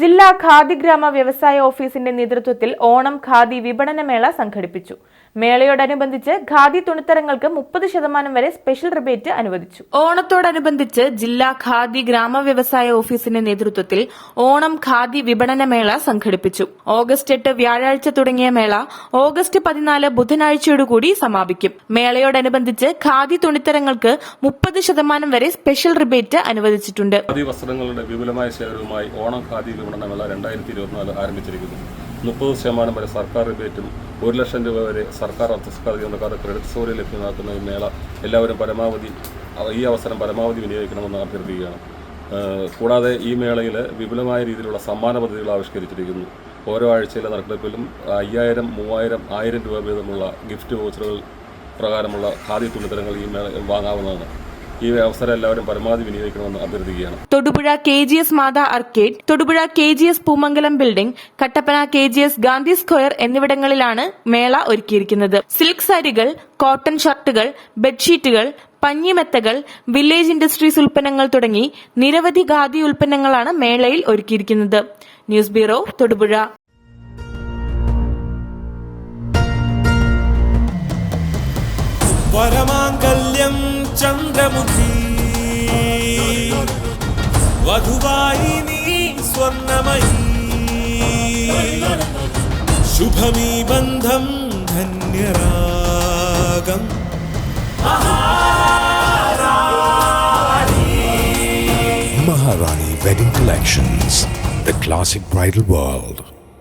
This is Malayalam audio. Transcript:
ജില്ലാ ഖാദി ഗ്രാമ വ്യവസായ ഓഫീസിന്റെ നേതൃത്വത്തിൽ ഓണം ഖാദി വിപണനമേള സംഘടിപ്പിച്ചു. മേളയോടനുബന്ധിച്ച് ഖാദി തുണിത്തരങ്ങൾക്ക് മുപ്പത് ശതമാനം വരെ സ്പെഷ്യൽ റിബേറ്റ് അനുവദിച്ചു. ഓണത്തോടനുബന്ധിച്ച് ജില്ലാ ഖാദി ഗ്രാമ വ്യവസായ ഓഫീസിന്റെ നേതൃത്വത്തിൽ ഓണം ഖാദി വിപണന മേള സംഘടിപ്പിച്ചു. ഓഗസ്റ്റ് എട്ട് വ്യാഴാഴ്ച തുടങ്ങിയ മേള ഓഗസ്റ്റ് പതിനാല് ബുധനാഴ്ചയോടുകൂടി സമാപിക്കും. മേളയോടനുബന്ധിച്ച് ഖാദി തുണിത്തരങ്ങൾക്ക് മുപ്പത് ശതമാനം വരെ സ്പെഷ്യൽ റിബേറ്റ് അനുവദിച്ചിട്ടുണ്ട്. ഖാദി വസ്ത്രങ്ങളുടെ വിപുലമായ ശേഖരവുമായി ഓണം ഖാദി വിപണന മേള രണ്ടായിരത്തി ഇരുപത്തിനാല് ആരംഭിച്ചിരിക്കുന്നു. മുപ്പത് ശതമാനം വരെ സർക്കാർ റിബേറ്റും ഒരു ലക്ഷം രൂപ വരെ സർക്കാർ അർത്ഥസർക്കാർ ജീവനക്കാർ ക്രെഡിറ്റ് സ്കോറിൽ ലഭ്യമാക്കുന്ന ഈ മേള എല്ലാവരും പരമാവധി ഈ അവസരം പരമാവധി വിനിയോഗിക്കണമെന്ന് അഭ്യർത്ഥിക്കുകയാണ്. കൂടാതെ ഈ മേളയിൽ വിപുലമായ രീതിയിലുള്ള സമ്മാന പദ്ധതികൾ ആവിഷ്കരിച്ചിരിക്കുന്നു. ഓരോ ആഴ്ചയിലെ നറുക്കെടുപ്പിലും അയ്യായിരം മൂവായിരം ആയിരം രൂപ വീതമുള്ള ഗിഫ്റ്റ് വോച്ചറുകൾ പ്രകാരമുള്ള ഖാദി തുണിത്തരങ്ങൾ ഈ മേള വാങ്ങാവുന്നതാണ്. ഈ അവസരം എല്ലാവരും പരമാവധി വിനിയോഗിക്കണമെന്ന് അഭ്യർത്ഥിക്കുകയാണ്. Thodupuzha K G S Matha arcade Thodupuzha K G S Poomangalam building Kattappana K G S Gandhi square എന്നിവിടങ്ങളിലാണ് മേള ഒരുക്കിയിരിക്കുന്നത്. സിൽക്ക് സാരികൾ കോട്ടൺ ഷർട്ടുകൾ ബെഡ്ഷീറ്റുകൾ പഞ്ഞിമെത്തകൾ വില്ലേജ് ഇൻഡസ്ട്രീസ് ഉൽപ്പന്നങ്ങൾ തുടങ്ങി നിരവധി ഖാദി ഉൽപ്പന്നങ്ങളാണ് മേളയിൽ ഒരുക്കിയിരിക്കുന്നത്. News bureau Thodupuzha. വരമാംഗല്യം చంద్రముఖి వధువాయిని స్వర్ణమయీ శుభమీ బంధం ధన్యరాగం Maharani Wedding Collections, the classic bridal world.